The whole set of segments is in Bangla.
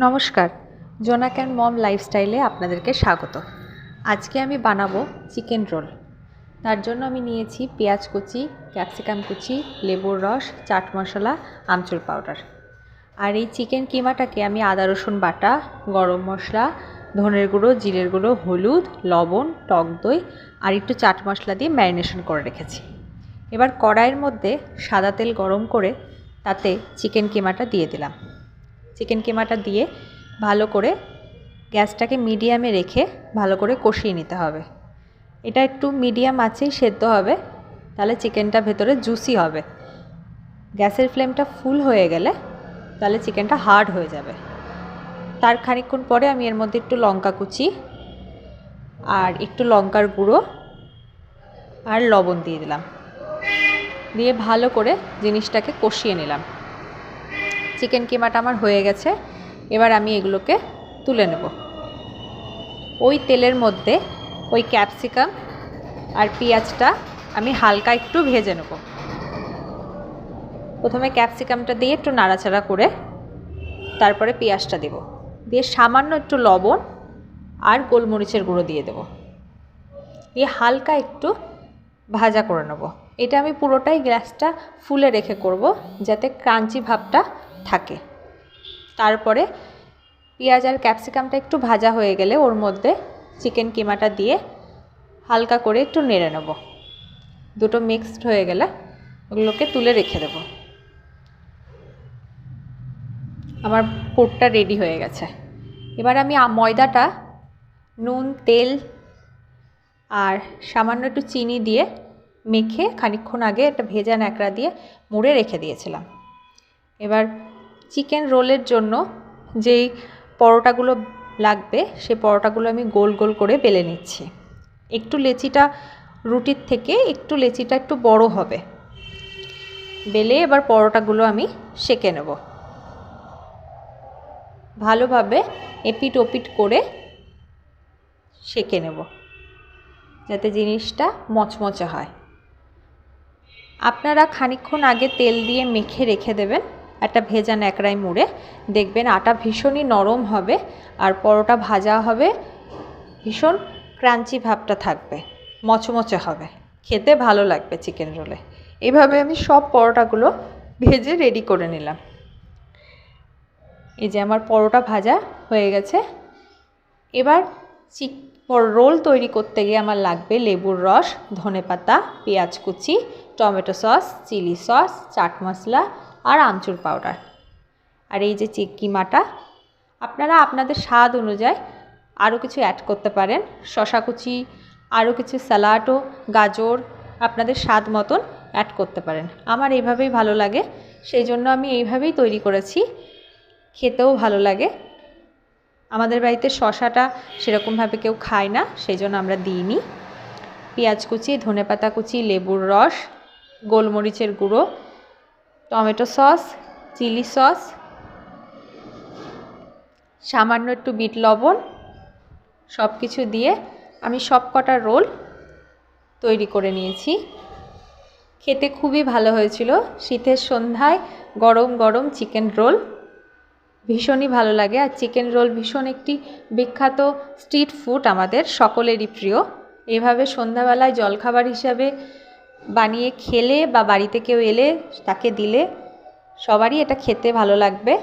নমস্কার, জোনাক অ্যান্ড মম লাইফস্টাইলে আপনাদেরকে স্বাগত। আজকে আমি বানাবো চিকেন রোল। তার জন্য আমি নিয়েছি পেঁয়াজ কুচি, ক্যাপসিকাম কুচি, লেবুর রস, চাট মশলা, আমচুর পাউডার। আর এই চিকেন কিমাটাকে আমি আদা, রসুন বাটা, গরম মশলা, ধনের গুঁড়ো, জিরের গুঁড়ো, হলুদ, লবণ, টক দই আর একটু চাট মশলা দিয়ে ম্যারিনেশন করে রেখেছি। এবার কড়াইয়ের মধ্যে সাদা তেল গরম করে তাতে চিকেন কিমাটা দিয়ে দিলাম। চিকেন কিমাটা দিয়ে ভালো করে গ্যাসটাকে মিডিয়ামে রেখে ভালো করে কষিয়ে নিতে হবে। এটা একটু মিডিয়াম আছেই সেদ্ধ হবে, তাহলে চিকেনটা ভেতরে জুসি হবে। গ্যাসের ফ্লেমটা ফুল হয়ে গেলে তাহলে চিকেনটা হার্ড হয়ে যাবে। তার খানিকক্ষণ পরে আমি এর মধ্যে একটু লঙ্কা কুচি আর একটু লঙ্কার গুঁড়ো আর লবণ দিয়ে দিলাম। দিয়ে ভালো করে জিনিসটাকে কষিয়ে নিলাম। চিকেন কিমাটা আমার হয়ে গেছে, এবার আমি এগুলোকে তুলে নেব। ওই তেলের মধ্যে ওই ক্যাপসিকাম আর পেঁয়াজটা আমি হালকা একটু ভেজে নেব। প্রথমে ক্যাপসিকামটা দিয়ে একটু নাড়াচাড়া করে তারপরে পেঁয়াজটা দেব। দিয়ে সামান্য একটু লবণ আর গোলমরিচের গুঁড়ো দিয়ে দেব। দিয়ে হালকা একটু ভাজা করে নেব। এটা আমি পুরোটাই গ্যাসটা ফুলে রেখে করব, যাতে ক্রাঞ্চি ভাবটা থাকে। তারপরে পেঁয়াজ আর ক্যাপসিকামটা একটু ভাজা হয়ে গেলে ওর মধ্যে চিকেন কিমাটা দিয়ে হালকা করে একটু নেড়ে নেব। দুটো মিক্সড হয়ে গেলে ওগুলোকে তুলে রেখে দেব। আমার পুরটা রেডি হয়ে গেছে। এবার আমি ময়দাটা নুন, তেল আর সামান্য একটু চিনি দিয়ে মেখে খানিকক্ষণ আগে একটা ভেজা ন্যাকড়া দিয়ে মুড়ে রেখে দিয়েছিলাম। এবার চিকেন রোলের জন্য যেই পরোটাগুলো লাগবে, সে পরোটাগুলো আমি গোল গোল করে বেলে নিচ্ছি। একটু লেচিটা রুটির থেকে একটু লেচিটা একটু বড় হবে। বেলে এবার পরোটাগুলো আমি সেকে নেব। ভালোভাবে এপিট ওপিট করে সেকে নেব, যাতে জিনিসটা মচমচে হয়। আপনারা খানিকক্ষণ আগে তেল দিয়ে মেখে রেখে দেবেন। একটা ভেজা ন্যাকড়ায় মুড়ে দেখবেন আটা ভীষণই নরম হবে আর পরোটা ভাজা হবে, ভীষণ ক্রাঞ্চি ভাবটা থাকবে, মচমচে হবে। খেতে ভালো লাগবে চিকেন রোলে। এভাবে আমি সব পরোটাগুলো ভেজে রেডি করে নিলাম। এই যে আমার পরোটা ভাজা হয়ে গেছে। এবার চিক রোল তৈরি করতে গিয়ে আমার লাগবে লেবুর রস, ধনেপাতা, পেঁয়াজ কুচি, tomato sauce, chilli sauce, chaat masala আর আমচুর পাউডার। আর এই যে চিক্কিমাটা আপনারা আপনাদের স্বাদ অনুযায়ী আরও কিছু অ্যাড করতে পারেন। শশা কুচি, আরও কিছু স্যালাডও গাজর আপনাদের স্বাদ মতন অ্যাড করতে পারেন। আমার এইভাবেই ভালো লাগে, সেই জন্য আমি এইভাবেই তৈরি করেছি। খেতেও ভালো লাগে। আমাদের বাড়িতে শশাটা সেরকমভাবে কেউ খায় না, সেই জন্য আমরা দিইনি। পেঁয়াজ কুচি, ধনেপাতা কুচি, লেবুর রস, গোলমরিচের গুঁড়ো টমেটো সস, চিলি সস, সামান্য একটু বিট লবণ সব কিছু দিয়ে আমি সব কটা রোল তৈরি করে নিয়েছি। খেতে খুবই ভালো হয়েছিল। শীতের সন্ধ্যায় গরম গরম চিকেন রোল ভীষণই ভালো লাগে। আর চিকেন রোল ভীষণ একটি বিখ্যাত স্ট্রিট ফুড আমাদের সকলেরই প্রিয়। এভাবে সন্ধ্যাবেলায় জলখাবার হিসাবে বানিয়ে খেলে বা বাড়িতে কেউ এলে তাকে দিলে সবারই এটা খেতে ভালো লাগবে।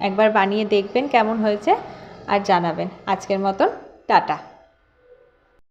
একবার বানিয়ে দেখবেন কেমন হয়েছে আর জানাবেন। আজকের মতন, টাটা।